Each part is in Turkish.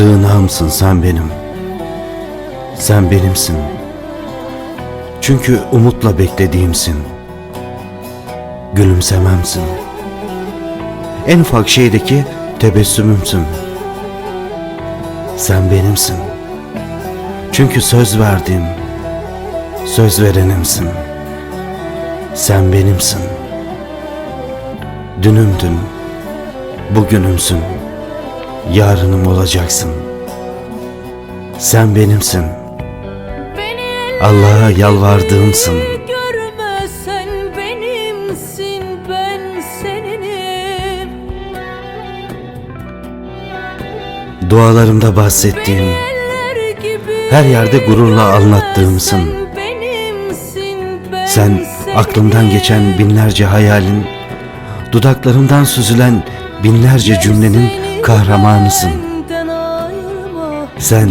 Sığınağımsın sen benim. Sen benimsin. Çünkü umutla beklediğimsin. Gülümsememsin. En ufak şeydeki tebessümümsün. Sen benimsin. Çünkü söz verdiğim, söz verenimsin. Sen benimsin. Dünümdün, bugünümsün, yarınım olacaksın. Sen benimsin. Beni Allah'a yalvardığımsın. görme sen benimsin ben seninim Dualarımda bahsettiğim, her yerde gururla anlattığımsın. Sen aklımdan geçen binlerce hayalin, dudaklarımdan süzülen binlerce cümlenin ayırma. Sen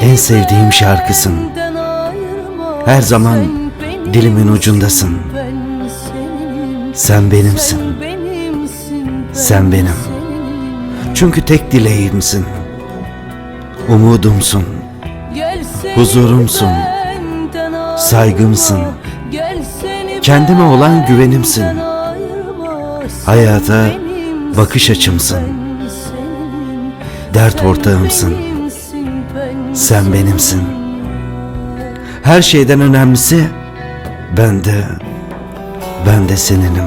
en sevdiğim şarkısın. Her zaman dilimin ucundasın. Sen benimsin. Sen benim. Çünkü tek dileğimsin. Umudumsun. Huzurumsun. Saygımsın. Kendime olan güvenimsin. Hayata bakış açımsın. Dert ortağımsın. Sen benimsin. Her şeyden önemlisi ben de ben de seninim.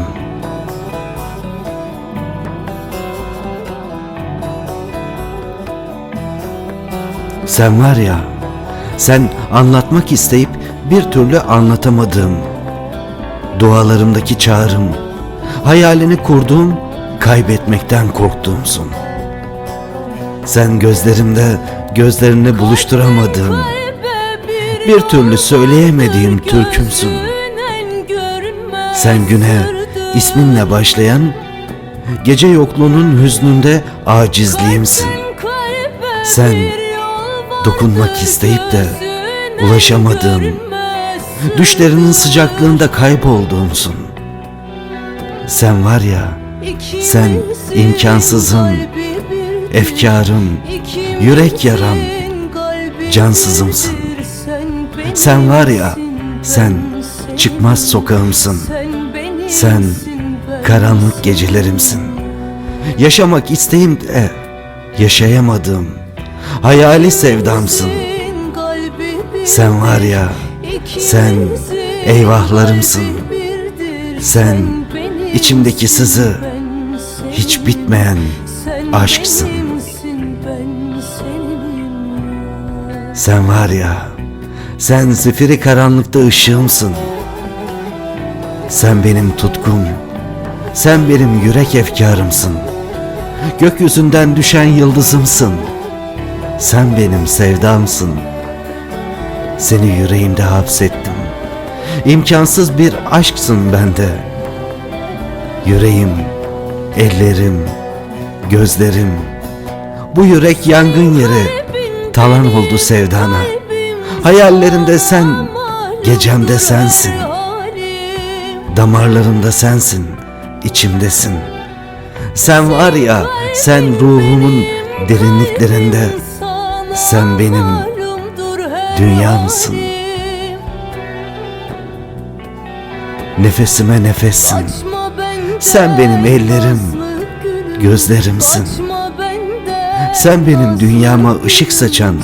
Sen var ya, sen anlatmak isteyip bir türlü anlatamadığım, dualarımdaki çağrım, hayalini kurduğum, kaybetmekten korktuğumsun. Sen gözlerimde gözlerini buluşturamadığım, bir türlü söyleyemediğim türkümsün. Sen güne isminle başlayan, gece yokluğunun hüznünde acizliğimsin. Sen dokunmak isteyip de ulaşamadığım, Düşlerinin sıcaklığında kaybolduğumsun. Sen var ya, sen birdir. Efkarım, yürek yaram, cansızımsın. Sen, var ya, sen çıkmaz sokağımsın. Sen karanlık gecelerimsin. Yaşamak isteyim de yaşayamadığım hayali sevdamsın. Sen var ya, sen eyvahlarımsın. Sen içimdeki sızı hiç bitmeyen aşksın. Sen var ya, sen zifiri karanlıkta ışığımsın. Sen benim tutkum, sen benim yürek efkarımsın. Gökyüzünden düşen yıldızımsın. Sen benim sevdamsın. Seni yüreğimde hapsettim. İmkansız bir aşksın bende. Yüreğim, ellerim, gözlerim. Bu yürek yangın yeri. Talan oldu sevdana. Hayallerimde sen, gecemde sensin. Damarlarımda sensin, içimdesin. Sen var ya, sen ruhumun derinliklerinde. Sen benim dünyamsın. Nefesime nefessin. Sen benim ellerim, gözlerimsin. Sen benim dünyama ışık saçan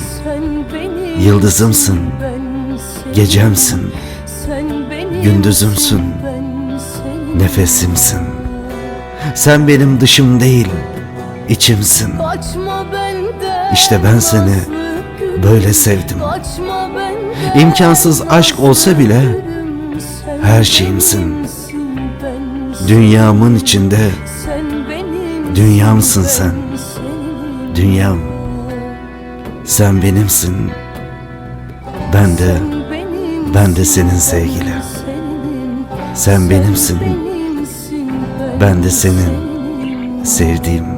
yıldızımsın, gecemsin, gündüzümsün, nefesimsin. Sen benim dışım değil, içimsin. İşte ben seni böyle sevdim. İmkansız aşk olsa bile her şeyimsin. Dünyamın içinde dünyamsın sen. Dünyam. Sen benimsin. Ben de ben de senin sevgili. Sen benimsin. Ben de senin sevdiğim.